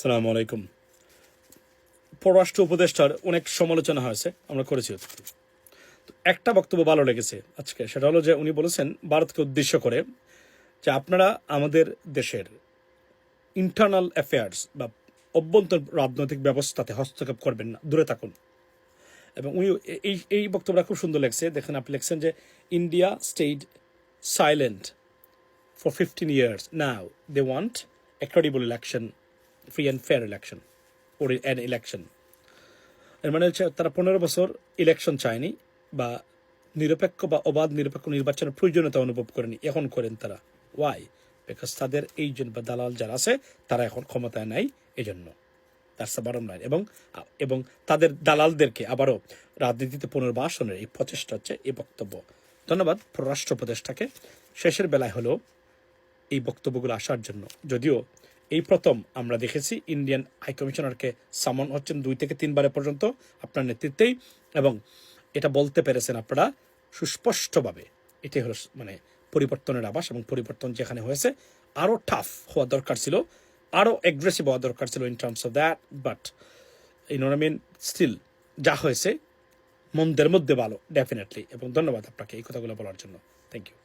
সালামু আলাইকুম। পররাষ্ট্র উপদেষ্টার অনেক সমালোচনা হয়েছে, আমরা করেছি তো একটা বক্তব্য ভালো লেগেছে আজকে, সেটা হলো যে উনি বলেছেন, ভারতকে উদ্দেশ্য করে যে আপনারা আমাদের দেশের ইন্টারনাল অ্যাফেয়ার্স বা অভ্যন্তর রাজনৈতিক ব্যবস্থাতে হস্তক্ষেপ করবেন না, দূরে থাকুন। এবং উনি এই এই বক্তব্যটা খুব সুন্দর লেগছে দেখেন আপনি লিখছেন যে India stayed silent for 15 years. Now they want a election free and fair election, or an election. এর মানে হচ্ছে তারা পনেরো বছর ইলেকশন চায়নি বা নিরপেক্ষ বা অবাধ নিরপেক্ষ নির্বাচনের প্রয়োজনীয়তা অনুভব করেনি, এখন করেন তারা। ওয়াই বিকজ তাদের এইজন বা দালাল যারা আছে, তারা এখন ক্ষমতায় নাই এই জন্য বারম লাইন এবং এবং তাদের দালালদেরকে আবারও রাজনীতিতে পুনর্বাসনের এই প্রচেষ্টা হচ্ছে এই বক্তব্য। ধন্যবাদ পররাষ্ট্র উপদেষ্টাকে। শেষের বেলায় হলো এই বক্তব্যগুলো আসার জন্য। যদিও এই প্রথম আমরা দেখেছি ইন্ডিয়ান হাইকমিশনারকে সামন হচ্ছেন দুই থেকে তিনবারের পর্যন্ত আপনার নেতৃত্বেই এবং এটা বলতে পেরেছেন আপনারা সুস্পষ্টভাবে। এটাই হলো মানে পরিবর্তনের আবাস এবং পরিবর্তন যেখানে হয়েছে আরও টাফ হওয়া দরকার ছিল আরও অ্যাগ্রেসিভ হওয়া দরকার ছিল in terms of that but in mean still যা হয়েছে, মন্দের মধ্যে ভালো ডেফিনেটলি এবং ধন্যবাদ আপনাকে এই কথাগুলো বলার জন্য। Thank you